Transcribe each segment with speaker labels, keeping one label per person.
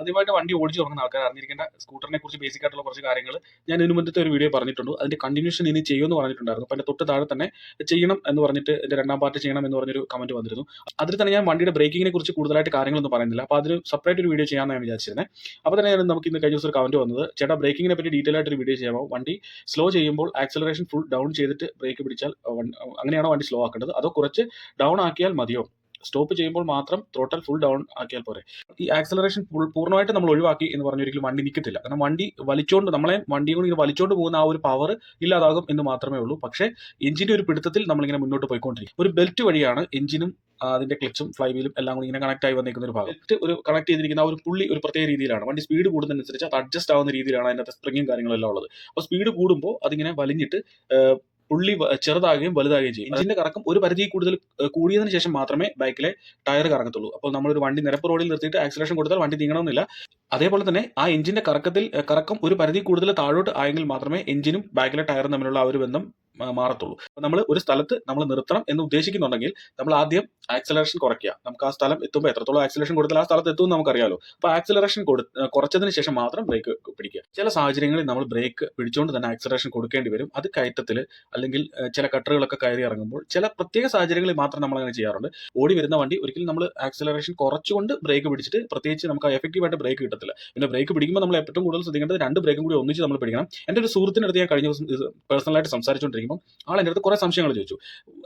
Speaker 1: ആദ്യമായിട്ട് വണ്ടി ഓടിച്ചു തുടങ്ങുന്ന ആൾക്കാർ അറിഞ്ഞിരിക്കേണ്ട സ്കൂട്ടറിനെ കുറിച്ച് ബേസിക് ആയിട്ടുള്ള കുറച്ച് കാര്യങ്ങൾ ഞാൻ ഇതിനു മുമ്പത്തെ ഒരു വീഡിയോ പറഞ്ഞിട്ടുണ്ട്. അതിന്റെ കണ്ടിന്യൂഷൻ ഇനി ചെയ്യുമെന്ന് പറഞ്ഞിട്ടുണ്ടായിരുന്നു. അപ്പോൾ തൊട്ട് താഴെ തന്നെ ചെയ്യണം എന്ന് പറഞ്ഞിട്ട് ഇതിന്റെ രണ്ടാം പാർട്ട് ചെയ്യണം എന്ന് പറഞ്ഞൊരു കമന്റ് വന്നിരുന്നു. അതിൽ തന്നെ ഞാൻ വണ്ടിയുടെ ബ്രേക്കിങ്ങിനെ കുറിച്ച് കൂടുതലായിട്ട് കാര്യങ്ങളൊന്നും പറയുന്നില്ല. അപ്പോൾ അതിന് സെപ്പറേറ്റ് ഒരു വീഡിയോ ചെയ്യാമെന്ന് ഞാൻ വിചാരിച്ചിരുന്നത് അപ്പോൾ തന്നെ നമുക്ക് ഇന്ന് കഴിഞ്ഞ ദിവസം ഒരു കമന്റ് വന്നത്. ചേട്ടാ ബ്രേക്കിങ്ങിനെ പറ്റി ഡീറ്റെയിൽ ആയിട്ട് ഒരു വീഡിയോ ചെയ്യാമോ? വണ്ടി സ്ലോ ചെയ്യുമ്പോൾ ആക്സലറേഷൻ ഫുൾ ഡൗൺ ചെയ്തിട്ട് ബ്രേക്ക് പിടിച്ചാൽ അങ്ങനെയാണോ വണ്ടി സ്ലോ ആക്കേണ്ടത്? അതോ കുറച്ച് ഡൗൺ ആക്കിയാൽ മതിയോ? സ്റ്റോപ്പ് ചെയ്യുമ്പോൾ മാത്രം ത്രോട്ടൽ ഫുൾ ഡൗൺ ആക്കിയാൽ പോരെ. ഈ ആക്സലറേഷൻ ഫുൾ പൂർണമായിട്ട് നമ്മൾ ഒഴിവാക്കി എന്ന് പറഞ്ഞ ഒരിക്കലും വണ്ടി നിൽക്കത്തില്ല കാരണം വണ്ടി വലിച്ചുകൊണ്ട് നമ്മളെ വണ്ടി കൂടി ഇങ്ങനെ വലിച്ചോണ്ട് പോകുന്ന ആ ഒരു പവർ ഇല്ലാതാകും എന്ന് മാത്രമേ ഉള്ളൂ. പക്ഷേ എഞ്ചിന്റെ ഒരു പിടുത്തത്തിൽ നമ്മളിങ്ങനെ മുന്നോട്ട് പോയിക്കൊണ്ടിരിക്കും. ഒരു ബെൽറ്റ് വഴിയാണ് എഞ്ചിനും അതിന്റെ ക്ലച്ചും ഫ്ലൈ വീലും എല്ലാം കൂടി ഇങ്ങനെ കണക്ട് ആയി വന്നിരിക്കുന്ന ഒരു ഭാഗം. ഒരു കണക്ട് ചെയ്തിരിക്കുന്ന ഒരു പുള്ളി ഒരു പ്രത്യേക രീതിയിലാണ്. വണ്ടി സ്പീഡ് കൂടുന്നതനുസരിച്ച് അത് അഡ്ജസ്റ്റ് ആവുന്ന രീതിയിലാണ് അതിനകത്ത് സ്പ്രിങ്ങും കാര്യങ്ങളെല്ലാം ഉള്ളത്. അപ്പോൾ സ്പീഡ് കൂടുമ്പോൾ അതിങ്ങനെ വലിഞ്ഞിട്ട് പുള്ളി ചെറുതാകുകയും വലുതാകുകയും ചെയ്യും. എഞ്ചിന്റെ കറക്കം ഒരു പരിധി കൂടുതൽ കൂടിയതിന് കൂടിയതിനു ശേഷം മാത്രമേ ബൈക്കിലെ ടയർ കറങ്ങത്തുള്ളൂ. അപ്പോൾ നമ്മളൊരു വണ്ടി നിരപ്പ് റോഡിൽ നിർത്തിയിട്ട് ആക്സിലേഷൻ കൊടുത്താൽ വണ്ടി നീങ്ങണമെന്നില്ല. അതേപോലെ തന്നെ ആ എഞ്ചിന്റെ കറക്കത്തിൽ കറക്കം ഒരു പരിധി കൂടുതൽ താഴോട്ട് ആയെങ്കിൽ മാത്രമേ എഞ്ചിനും ബാക്കിലെ ടയറും തമ്മിലുള്ള ആ ഒരു ബന്ധം ആ, അപ്പോൾ നമ്മൾ ഒരു സ്ഥലത്ത് നമ്മൾ നിർത്തണം എന്ന് ഉദ്ദേശിക്കുന്നുണ്ടെങ്കിൽ നമ്മൾ ആദ്യം ആക്സലറേഷൻ കുറയ്ക്കുക. നമുക്ക് ആ സ്ഥലം എത്തുമ്പോൾ എത്രത്തോളം ആക്സലറേഷൻ കൊടുത്താൽ ആ സ്ഥലത്ത് എത്തുമെന്ന് നമുക്കറിയാമല്ലോ അപ്പോൾ ആക്സലറേഷൻ കൊടു കുറച്ചതിന് ശേഷം മാത്രം ബ്രേക്ക് പിടിക്കുക. ചില സാഹചര്യങ്ങളിൽ നമ്മൾ ബ്രേക്ക് പിടിച്ചുകൊണ്ട് തന്നെ ആക്സലറേഷൻ കൊടുക്കേണ്ടി വരും. അത് കയറ്റത്തിൽ അല്ലെങ്കിൽ ചില കട്ടറുകളൊക്കെ കയറി ഇറങ്ങുമ്പോൾ ചില പ്രത്യേക സാഹചര്യങ്ങളിൽ മാത്രം നമ്മൾ അങ്ങനെ ചെയ്യാറുണ്ട്. ഓടി വരുന്ന വണ്ടി ഒരിക്കലും നമ്മൾ ആക്സലറേഷൻ കുറച്ചുകൊണ്ട് ബ്രേക്ക് പിടിച്ചിട്ട് പ്രത്യേകിച്ച് നമുക്ക് എഫക്റ്റീവായിട്ട് ബ്രേക്ക് കിട്ടത്തില്ല. പിന്നെ ബ്രേക്ക് പിടിക്കുമ്പോൾ നമ്മൾ ഏറ്റവും കൂടുതൽ ശ്രദ്ധിക്കേണ്ടത് രണ്ട് ബ്രേക്കും കൂടി ഒന്നിച്ച് നമ്മൾ പിടിക്കണം. എന്റെ ഒരു സുഹൃത്തിനടുത്ത് ഞാൻ കഴിഞ്ഞ ദിവസം പേഴ്സണലായിട്ട് പേഴ്സണലായിട്ട് സംസാരിച്ചുകൊണ്ടിരിക്കുമ്പോൾ ആൾ എന്റെ അടുത്ത് കുറേ സംശയങ്ങൾ ചോദിച്ചു.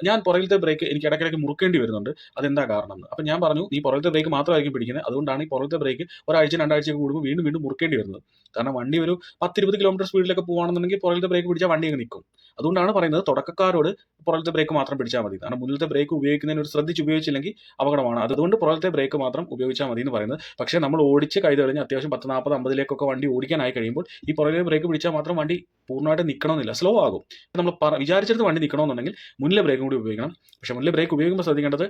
Speaker 1: ഞാൻ പുറകിലത്തെ ബ്രേക്ക് എനിക്ക് ഇടയ്ക്കിടയ്ക്ക് മുറുക്കേണ്ടി വരുന്നുണ്ട്. അതെന്താ കാരണം എന്ന്. അപ്പം ഞാൻ പറഞ്ഞു നീ പുറകിലത്തെ ബ്രേക്ക് മാത്രമായിരിക്കും പിടിക്കുന്നത്. അതുകൊണ്ടാണ് ഈ പുറകിലത്തെ ബ്രേക്ക് ഒരാഴ്ച രണ്ടാഴ്ച കൂടുമ്പോൾ വീണ്ടും വീണ്ടും മുറുക്കേണ്ടി വരുന്നത്. കാരണം വണ്ടി ഒരു പത്തിരുപത് കിലോമീറ്റർ സ്പീഡിലൊക്കെ പോകുകയാണെന്നുണ്ടെങ്കിൽ പുറകിലത്തെ ബ്രേക്ക് പിടിച്ചാൽ വണ്ടി അങ്ങ് നിൽക്കും അതുകൊണ്ടാണ് പറയുന്നത് തുടക്കക്കാരോട് പുറത്തെ ബ്രേക്ക് മാത്രം പിടിച്ചാൽ മതി. കാരണം മുന്നിലത്തെ ബ്രേക്ക് ഉപയോഗിക്കുന്നതിന് ഒരു ശ്രദ്ധിച്ച് ഉപയോഗിച്ചില്ലെങ്കിൽ അപകടമാണ്. അതുകൊണ്ട് പുറത്തെ ബ്രേക്ക് മാത്രം ഉപയോഗിച്ചാൽ മതി എന്ന് പറയുന്നത്. പക്ഷേ നമ്മൾ ഓടിച്ച് കൈ തെളിഞ്ഞ് അത്യാവശ്യം പത്ത് നാൽപ്പത് അമ്പതിലേക്കൊക്കെ വണ്ടി ഓടിക്കാനായി കഴിയുമ്പോൾ ഈ പുറകിലെ ബ്രേക്ക് പിടിച്ചാൽ മാത്രം വണ്ടി പൂർണമായിട്ട് നിൽക്കണമെന്നില്ല സ്ലോ ആകും. നമ്മൾ വിചാരിച്ചെടുത്ത് വണ്ടി നിൽക്കണമെന്നുണ്ടെങ്കിൽ മുന്നിലെ ബ്രേക്കും കൂടി ഉപയോഗിക്കണം. പക്ഷേ മുന്നിലെ ബ്രേക്ക് ഉപയോഗിക്കുമ്പോൾ ശ്രദ്ധിക്കേണ്ടത്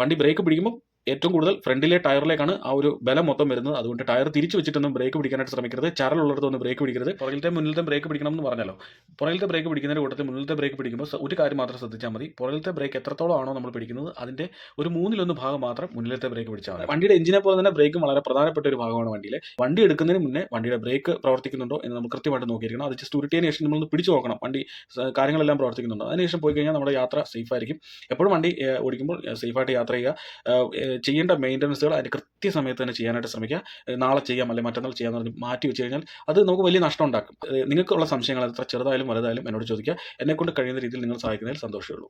Speaker 1: വണ്ടി ബ്രേക്ക് പിടിക്കുമ്പോൾ ഏറ്റവും കൂടുതൽ ഫ്രണ്ടിലെ ടയറിലേക്കാണ് ആ ഒരു ബലം മൊത്തം വരുന്നത്. അതുകൊണ്ട് ടയർ തിരിച്ചു വെച്ചിട്ടൊന്നും ബ്രേക്ക് പിടിക്കാനായിട്ട് ശ്രമിക്കരുത്. ചരലുള്ളിടത്തൊന്നും ബ്രേക്ക് പിടിക്കരുത്. പുറകിലത്തെ മുന്നിലത്തെ ബ്രേക്ക് പിടിക്കണം എന്ന് പറഞ്ഞല്ലോ. പുറകിലത്തെ ബ്രേക്ക് പിടിക്കുന്നതിന് കൂട്ടത്തിൽ മുന്നിലത്തെ ബ്രേക്ക് പിടിക്കുമ്പോൾ ഒരു കാര്യം മാത്രം ശ്രദ്ധിച്ചാൽ മതി. പുറകിലത്തെ ബ്രേക്ക് എത്രത്തോളം ആണോ നമ്മൾ പിടിക്കുന്നത് അതിന്റെ ഒരു മൂന്നിലൊന്ന് ഭാഗം മാത്രം മുന്നിലത്തെ ബ്രേക്ക് പിടിച്ചാൽ മതി. വണ്ടിയുടെ എഞ്ചിനെ പോലെ തന്നെ ബ്രേക്കും വളരെ പ്രധാനപ്പെട്ട ഒരു ഭാഗമാണ് വണ്ടിയിലെ. വണ്ടി എടുക്കുന്നതിന് മുന്നേ വണ്ടിയുടെ ബ്രേക്ക് പ്രവർത്തിക്കുന്നുണ്ടോ എന്ന് നമ്മൾ കൃത്യമായിട്ട് നോക്കിയിരിക്കണം. അത് ജസ്റ്റ് ഉരുട്ടിയതിന് ശേഷം നമ്മൾ പിടിച്ചു നോക്കണം. വണ്ടി കാര്യങ്ങളെല്ലാം പ്രവർത്തിക്കുന്നുണ്ടോ? അതിനുശേഷം പോയി കഴിഞ്ഞാൽ നമ്മുടെ യാത്ര സേഫ് ആയിരിക്കും. എപ്പോഴും വണ്ടി ഓടിക്കുമ്പോൾ സേഫായിട്ട് യാത്ര ചെയ്യുക. ചെയ്യേണ്ട മെയിന്റനൻസുകൾ അതിന് കൃത്യസമയത്ത് തന്നെ ചെയ്യാനായിട്ട് ശ്രമിക്കുക. നാളെ ചെയ്യാം അല്ലെങ്കിൽ മറ്റന്നാൾ ചെയ്യാമെന്ന് പറഞ്ഞ് മാറ്റി വെച്ച് കഴിഞ്ഞാൽ അത് നമുക്ക് വലിയ നഷ്ടം ഉണ്ടാക്കും. നിങ്ങൾക്കുള്ള സംശയങ്ങൾ എത്ര ചെറുതായാലും വലുതായാലും എന്നോട് ചോദിക്കുക. എന്നെക്കൊണ്ട് കഴിയുന്ന രീതിയിൽ നിങ്ങൾ സഹായിക്കുന്നതിൽ സന്തോഷമേ ഉള്ളൂ.